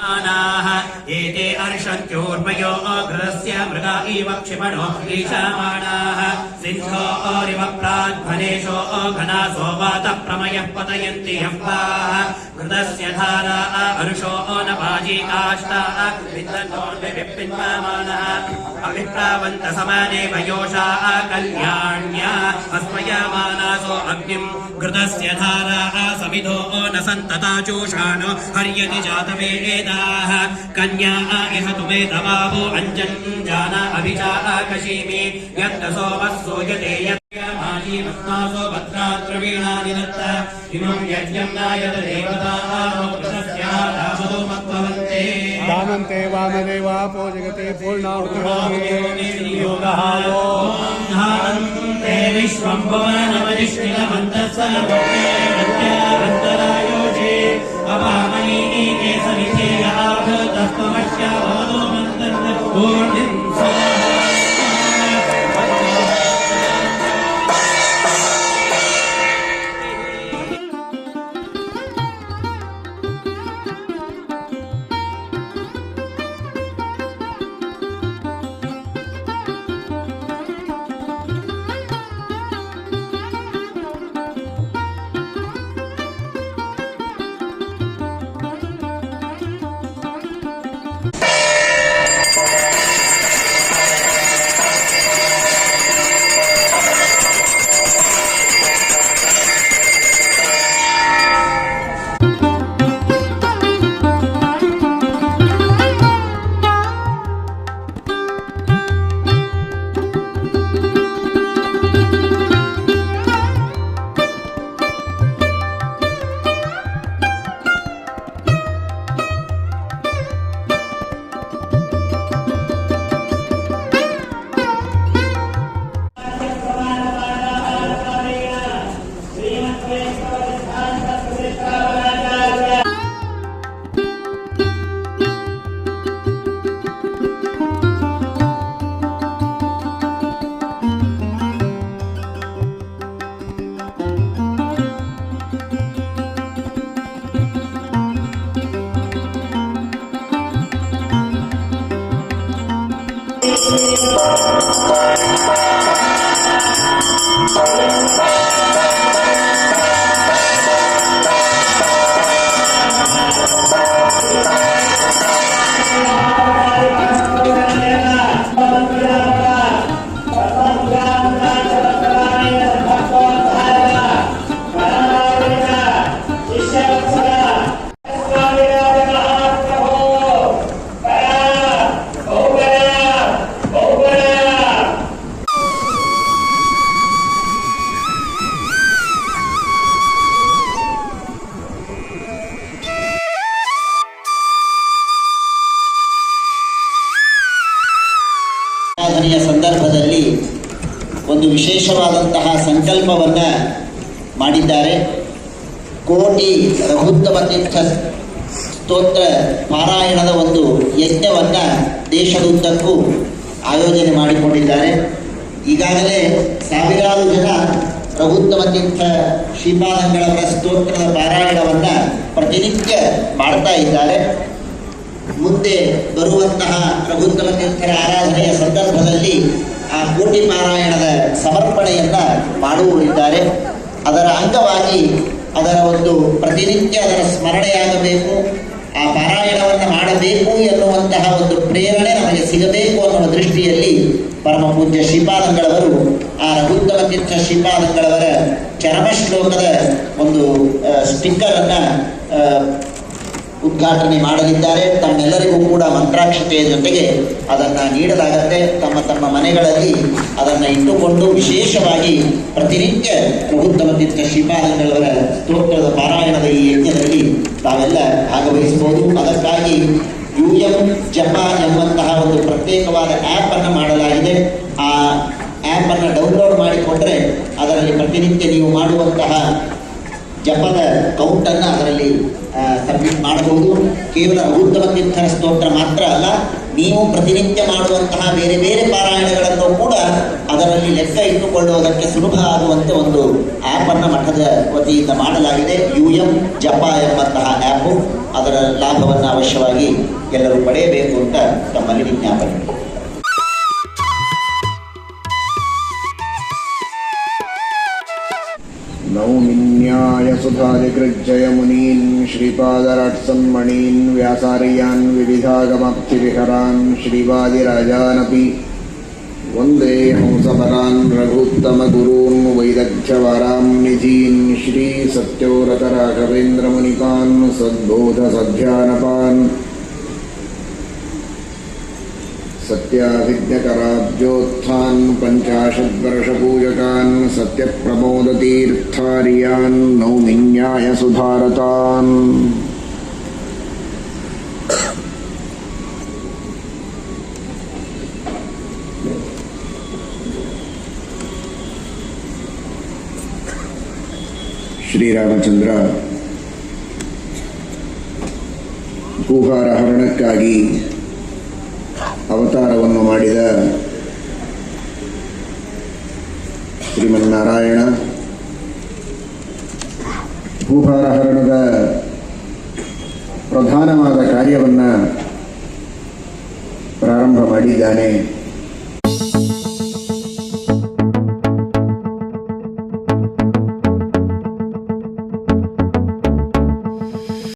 एते अर्षन्त्योर्मयो अग्रस्य मृगा इव क्षिपणो ईशामाणाः सिन्धो ओरिव अघना घनासो वातप्रमयः पतयन्ति ह्यः वाः घृतस्य धारा अरुषो न वाजीकाष्टा विद्वन्नोर्विपिन्वामानः अभिप्रावन्त समाने वयोषा कल्याण्या अस्मयमानासो अग्निम्। घृतस्य धारा समिधो न सन्तता चूषाणो हर्यति जातवेदाः। कन्या इह तुमे तवावो अञ्जञ्जाना अभिजा कशीमि। यत्र सोमः सूयते यत्माजीवत्नासो भद्राद्रवीणानि दत्त। इमं यज्ञं नायत देवताः कृतस्यादामदो मत्वन्ते दामन्ते वामदेवापो जगति पूर्णाहुतियोगः वो ते विश्वं भुवनमधिष्ठितमन्तस्सन्तरायोषे अवामनीके सविधेयाभूतत्वमस्या भवतो मन्तर्पूर्णिं ಸಂಕಲ್ಪವನ್ನು ಮಾಡಿದ್ದಾರೆ. ಕೋಟಿ ರಘುತ್ತಮ ತೀರ್ಥ ಸ್ತೋತ್ರ ಪಾರಾಯಣದ ಒಂದು ಯಜ್ಞವನ್ನ ದೇಶದುದ್ದಕ್ಕೂ ಆಯೋಜನೆ ಮಾಡಿಕೊಂಡಿದ್ದಾರೆ. ಈಗಾಗಲೇ ಸಾವಿರಾರು ಜನ ರಘುತ್ತಮ ತೀರ್ಥ ಶ್ರೀಪಾದಂಗಳವರ ಸ್ತೋತ್ರದ ಪಾರಾಯಣವನ್ನ ಪ್ರತಿನಿತ್ಯ ಮಾಡ್ತಾ ಇದ್ದಾರೆ. ಮುಂದೆ ಬರುವಂತಹ ರಘುತ್ತಮ ತೀರ್ಥರ ಆರಾಧನೆಯ ಸಂದರ್ಭದಲ್ಲಿ ಆ ಕೋಟಿ ಪಾರಾಯಣದ ಸಮರ್ಪಣೆಯನ್ನ ಮಾಡುವವರಿದ್ದಾರೆ ಅದರ ಅಂಗವಾಗಿ ಅದರ ಒಂದು ಪ್ರತಿನಿತ್ಯ ಅದರ ಸ್ಮರಣೆಯಾಗಬೇಕು. ಆ ಪಾರಾಯಣವನ್ನು ಮಾಡಬೇಕು ಎನ್ನುವಂತಹ ಒಂದು ಪ್ರೇರಣೆ ನಮಗೆ ಸಿಗಬೇಕು ಅನ್ನುವ ದೃಷ್ಟಿಯಲ್ಲಿ ಪರಮ ಪೂಜ್ಯ ಶ್ರೀಪಾದಂಗಳವರು, ಆ ರಘುತ್ತಮ ತೀರ್ಥ ಶ್ರೀಪಾದಂಗಳವರ ಚರಮ ಶ್ಲೋಕದ ಒಂದು ಸ್ಟಿಕ್ಕರ್ ಅನ್ನ ಉದ್ಘಾಟನೆ ಮಾಡಲಿದ್ದಾರೆ. ತಮ್ಮೆಲ್ಲರಿಗೂ ಕೂಡ ಮಂತ್ರಾಕ್ಷತೆಯ ಜೊತೆಗೆ ಅದನ್ನು ನೀಡಲಾಗುತ್ತೆ. ತಮ್ಮ ತಮ್ಮ ಮನೆಗಳಲ್ಲಿ ಅದನ್ನು ಇಟ್ಟುಕೊಂಡು ವಿಶೇಷವಾಗಿ ಪ್ರತಿನಿತ್ಯ ರಘುತ್ತಮ ತೀರ್ಥ ಶ್ರೀಪಾದಂಗಳವರ ಸ್ತೋತ್ರದ ಪಾರಾಯಣದ ಈ ಯಜ್ಞದಲ್ಲಿ ತಾವೆಲ್ಲ ಭಾಗವಹಿಸಬಹುದು. ಅದಕ್ಕಾಗಿ ಯು ಎಂ ಜಪ ಎಂಬಂತಹ ಒಂದು ಪ್ರತ್ಯೇಕವಾದ ಆ್ಯಪನ್ನು ಮಾಡಲಾಗಿದೆ. ಆ ಆ್ಯಪನ್ನು ಡೌನ್ಲೋಡ್ ಮಾಡಿಕೊಂಡ್ರೆ ಅದರಲ್ಲಿ ಪ್ರತಿನಿತ್ಯ ನೀವು ಮಾಡುವಂತಹ ಜಪದ ಕೌಂಟನ್ನು ಅದರಲ್ಲಿ ಸಬ್ಮಿಟ್ ಮಾಡಬಹುದು. ಕೇವಲ ಉತ್ತಮ ತೀರ್ಥರ ಸ್ತೋತ್ರ ಮಾತ್ರ ಅಲ್ಲ, ನೀವು ಪ್ರತಿನಿತ್ಯ ಮಾಡುವಂತಹ ಬೇರೆ ಬೇರೆ ಪಾರಾಯಣಗಳನ್ನು ಕೂಡ ಅದರಲ್ಲಿ ಲೆಕ್ಕ ಇಟ್ಟುಕೊಳ್ಳುವುದಕ್ಕೆ ಸುಲಭ ಆಗುವಂತೆ ಒಂದು ಆ್ಯಪನ್ನು ಮಠದ ವತಿಯಿಂದ ಮಾಡಲಾಗಿದೆ. ಯು ಎಂ ಜಪ ಎಂಬಂತಹ ಆ್ಯಪು ಅದರ ಲಾಭವನ್ನು ಅವಶ್ಯವಾಗಿ ಎಲ್ಲರೂ ಪಡೆಯಬೇಕು ಅಂತ ತಮ್ಮಲ್ಲಿ ವಿಜ್ಞಾಪನೆ. नौमिन्याय सुधादिकृज्जय मुनीन् श्रीपादराट्सन्मणीन् व्यासार्यान् विविधागमप्तिविहरान् श्रीवादिराजानपि वन्दे हंसपरान् रघुत्तमगुरून् वैदग्ध्यवरां निधीन् श्रीसत्योरतराघवेन्द्रमुनिकान् सद्बोधसध्यानपान् सत्याभिज्ञकराब्जोत्थान् पञ्चाशद्वर्षपूजकान् सत्यप्रमोदतीर्थार्यान् नौमिन्याय सुधारतान् ಶ್ರೀರಾಮಚಂದ್ರ ಕೂಗಾರ ಹರಣಕ್ಕಾಗಿ ಅವತಾರವನ್ನು ಮಾಡಿದ ಶ್ರೀಮನ್ನಾರಾಯಣ ಭೂಭಾರ ಹರಣದ ಪ್ರಧಾನವಾದ ಕಾರ್ಯವನ್ನು ಪ್ರಾರಂಭ ಮಾಡಿದ್ದಾನೆ.